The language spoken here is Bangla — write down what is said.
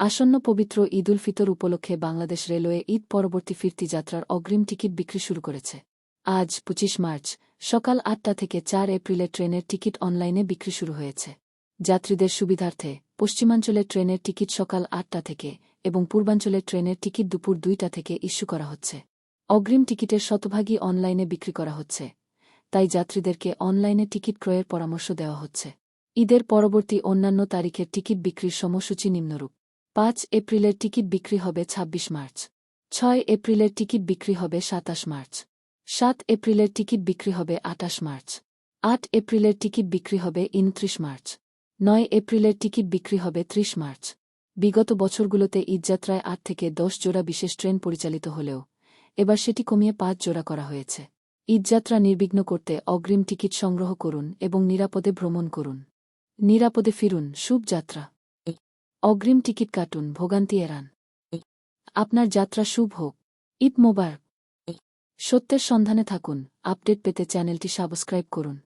আসন্ন পবিত্র ঈদ উল ফিতর উপলক্ষে বাংলাদেশ রেলওয়ে ঈদ পরবর্তী ফিরতি যাত্রার অগ্রিম টিকিট বিক্রি শুরু করেছে। আজ পঁচিশ মার্চ, সকাল আটটা থেকে চার এপ্রিলে ট্রেনের টিকিট অনলাইনে বিক্রি শুরু হয়েছে। যাত্রীদের সুবিধার্থে পশ্চিমাঞ্চলের ট্রেনের টিকিট সকাল আটটা থেকে এবং পূর্বাঞ্চলের ট্রেনের টিকিট দুপুর দুইটা থেকে ইস্যু করা হচ্ছে। অগ্রিম টিকিটের শতভাগই অনলাইনে বিক্রি করা হচ্ছে। তাই যাত্রীদেরকে অনলাইনে টিকিট ক্রয়ের পরামর্শ দেওয়া হচ্ছে। ঈদের পরবর্তী অন্যান্য তারিখের টিকিট বিক্রির সময়সূচি নিম্নরূপ। পাঁচ এপ্রিলের টিকিট বিক্রি হবে ২৬ মার্চ, ছয় এপ্রিলের টিকিট বিক্রি হবে সাতাশ মার্চ, সাত এপ্রিলের টিকিট বিক্রি হবে আটাশ মার্চ, আট এপ্রিলের টিকিট বিক্রি হবে উনত্রিশ মার্চ, নয় এপ্রিলের টিকিট বিক্রি হবে ৩০ মার্চ। বিগত বছরগুলোতে ঈদযাত্রায় আট থেকে দশ জোড়া বিশেষ ট্রেন পরিচালিত হলেও এবার সেটি কমিয়ে পাঁচ জোড়া করা হয়েছে। ঈদযাত্রা নির্বিঘ্ন করতে অগ্রিম টিকিট সংগ্রহ করুন এবং নিরাপদে ভ্রমণ করুন। নিরাপদে ফিরুন, শুভ যাত্রা। অগ্রিম টিকিট কাটুন, ভোগান্তি এড়ান। আপনার যাত্রা শুভ হোক। ঈদ মোবারক। সত্যের সন্ধানে থাকুন। আপডেট পেতে চ্যানেলটি সাবস্ক্রাইব করুন।